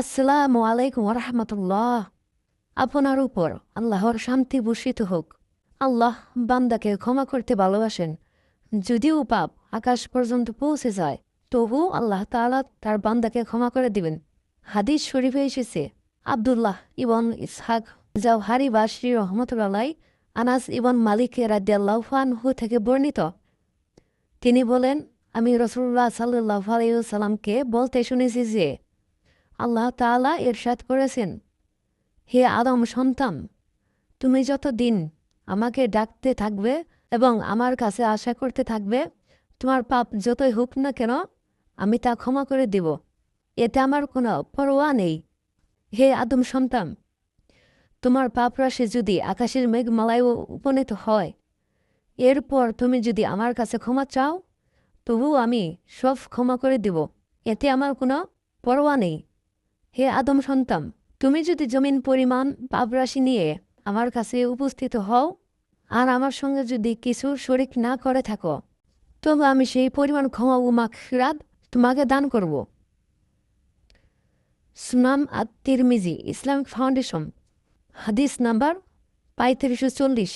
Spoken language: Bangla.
আসসালামু আলাইকুম রহমতুল্লাহ। আপনার উপর আল্লাহর শান্তি বর্ষিত হোক। আল্লাহ বান্দাকে ক্ষমা করতে ভালোবাসেন। যদিও পাপ আকাশ পর্যন্ত পৌঁছে যায়, তবু আল্লাহ তাআলা তার বান্দাকে ক্ষমা করে দিবেন। হাদিস শরীফে এসেছে, আবদুল্লাহ ইবন ইসহাক জাওহারি বাসরি রহমতুল্লাহ আনাস ইবন মালিক রাদিয়াল্লাহু থেকে বর্ণিত। তিনি বলেন, আমি রসুল্লাহ সাল্লাহ আলাইসাল্লামকে বলতে শুনেছি যে আল্লাহ তাআলা ইরশাদ করেছেন, হে আদম সন্তান, তুমি যত দিন আমাকে ডাকতে থাকবে এবং আমার কাছে আশা করতে থাকবে, তোমার পাপ যতই হোক না কেন, আমি তা ক্ষমা করে দিব। এতে আমার কোনো পরোয়া নেই। হে আদম সন্তান, তোমার পাপ রাশি যদি আকাশের মেঘমালায় উপনীত হয়, এরপর তুমি যদি আমার কাছে ক্ষমা চাও তবু আমি সব ক্ষমা করে দিব। এতে আমার কোনো পরোয়া নেই। হে আদম সন্তান, তুমি যদি জমিন পরিমাণ পাপরাশি নিয়ে আমার কাছে উপস্থিত হও, আর আমার সঙ্গে যদি কিছু শরিক না করে থাকো, তবে আমি সেই পরিমাণ ক্ষমা ও মাখরাত তোমাকে দান করব। Sunan at Tirmidhi Islamic foundation, হাদিস নাম্বার পঁয়ত্রিশশো চল্লিশ।